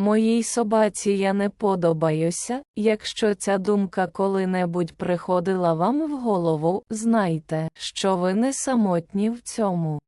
Моїй собаці я не подобаюся. Якщо ця думка коли-небудь приходила вам в голову, знайте, що ви не самотні в цьому.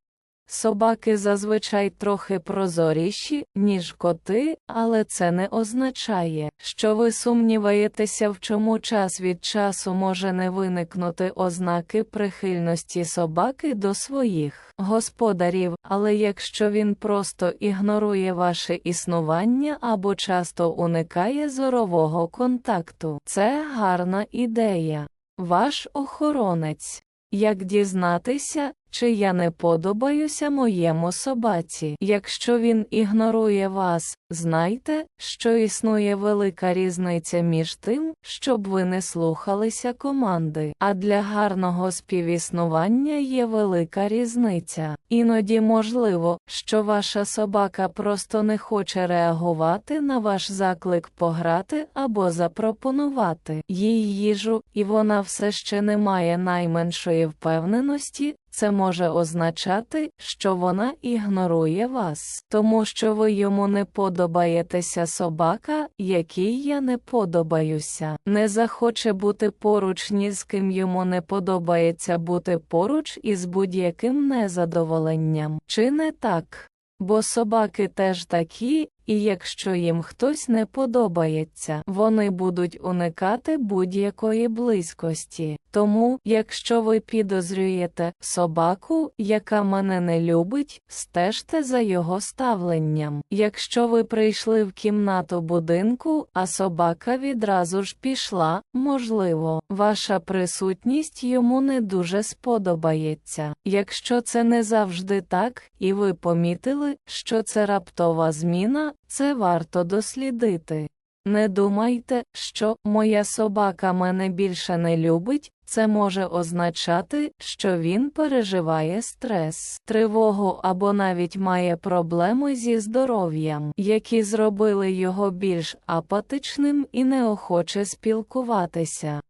Собаки зазвичай трохи прозоріші, ніж коти, але це не означає, що ви сумніваєтеся, в чому час від часу може не виникнути ознаки прихильності собаки до своїх господарів, але якщо він просто ігнорує ваше існування або часто уникає зорового контакту, це гарна ідея. Ваш охоронець. Як дізнатися, чи я не подобаюся моєму собаці? Якщо він ігнорує вас, знайте, що існує велика різниця між тим, щоб ви не слухалися команди, а для гарного співіснування є велика різниця. Іноді можливо, що ваша собака просто не хоче реагувати на ваш заклик пограти або запропонувати їй їжу, і вона все ще не має найменшої впевненості, це може означати, що вона ігнорує вас, тому що ви йому не подобаєтеся собака, якій я не подобаюся, не захоче бути поруч ні з ким йому не подобається бути поруч із будь-яким незадоволенням. Чи не так? Бо собаки теж такі, і якщо їм хтось не подобається, вони будуть уникати будь-якої близькості. Тому, якщо ви підозрюєте собаку, яка мене не любить, стежте за його ставленням. Якщо ви прийшли в кімнату будинку, а собака відразу ж пішла, можливо, ваша присутність йому не дуже сподобається. Якщо це не завжди так, і ви помітили, що це раптова зміна, це варто дослідити. Не думайте, що моя собака мене більше не любить, це може означати, що він переживає стрес, тривогу або навіть має проблеми зі здоров'ям, які зробили його більш апатичним і неохоче спілкуватися.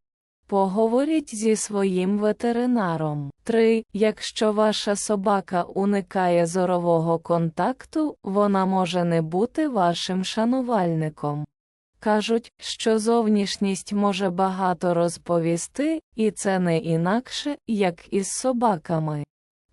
Поговоріть зі своїм ветеринаром. 3. Якщо ваша собака уникає зорового контакту, вона може не бути вашим шанувальником. Кажуть, що зовнішність може багато розповісти, і це не інакше, як із собаками.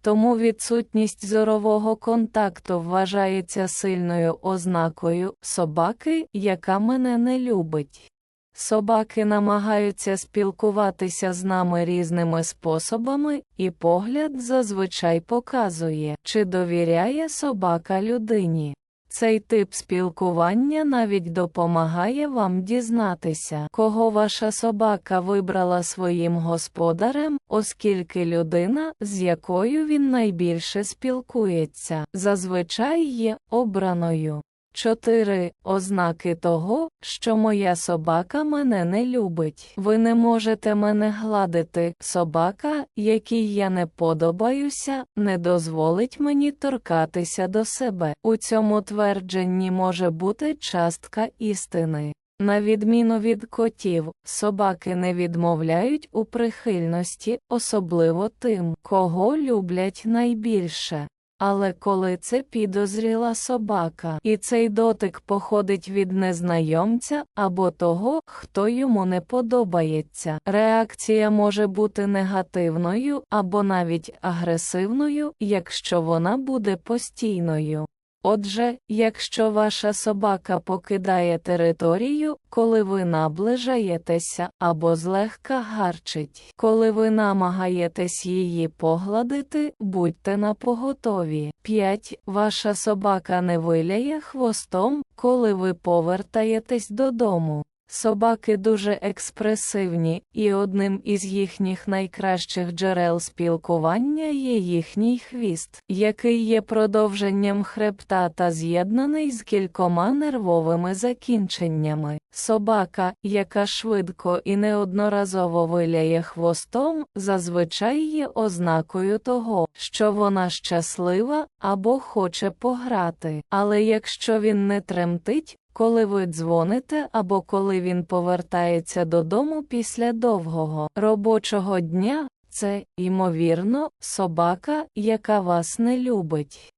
Тому відсутність зорового контакту вважається сильною ознакою собаки, яка мене не любить. Собаки намагаються спілкуватися з нами різними способами, і погляд зазвичай показує, чи довіряє собака людині. Цей тип спілкування навіть допомагає вам дізнатися, кого ваша собака вибрала своїм господарем, оскільки людина, з якою він найбільше спілкується, зазвичай є обраною. 4. Ознаки того, що моя собака мене не любить. Ви не можете мене гладити. Собака, якій я не подобаюся, не дозволить мені торкатися до себе. У цьому твердженні може бути частка істини. На відміну від котів, собаки не відмовляють у прихильності, особливо тим, кого люблять найбільше. Але коли це підозріла собака, і цей дотик походить від незнайомця або того, хто йому не подобається, реакція може бути негативною або навіть агресивною, якщо вона буде постійною. Отже, якщо ваша собака покидає територію, коли ви наближаєтеся або злегка гарчить, коли ви намагаєтесь її погладити, будьте напоготові. 5. Ваша собака не виляє хвостом, коли ви повертаєтесь додому. Собаки дуже експресивні, і одним із їхніх найкращих джерел спілкування є їхній хвіст, який є продовженням хребта та з'єднаний з кількома нервовими закінченнями. Собака, яка швидко і неодноразово виляє хвостом, зазвичай є ознакою того, що вона щаслива або хоче пограти. Але якщо він не тремтить, коли ви дзвоните або коли він повертається додому після довгого робочого дня, це, ймовірно, собака, яка вас не любить.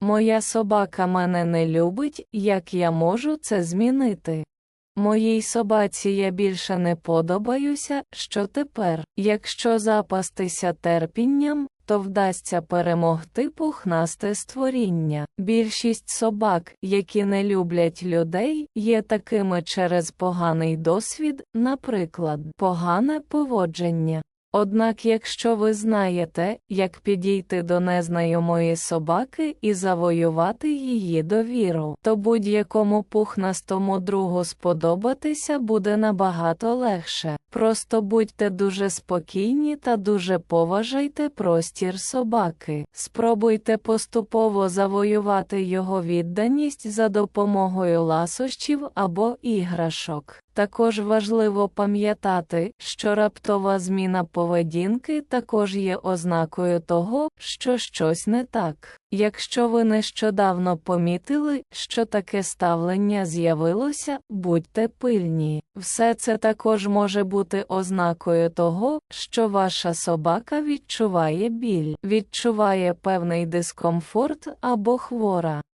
Моя собака мене не любить, як я можу це змінити? Моїй собаці я більше не подобаюся, що тепер, якщо запастися терпінням, то вдасться перемогти пухнасте створіння. Більшість собак, які не люблять людей, є такими через поганий досвід, наприклад, погане поводження. Однак якщо ви знаєте, як підійти до незнайомої собаки і завоювати її довіру, то будь-якому пухнастому другу сподобатися буде набагато легше. Просто будьте дуже спокійні та дуже поважайте простір собаки. Спробуйте поступово завоювати його відданість за допомогою ласощів або іграшок. Також важливо пам'ятати, що раптова зміна поведінки також є ознакою того, що щось не так. Якщо ви нещодавно помітили, що таке ставлення з'явилося, будьте пильні. Все це також може бути ознакою того, що ваша собака відчуває біль, відчуває певний дискомфорт або хвора.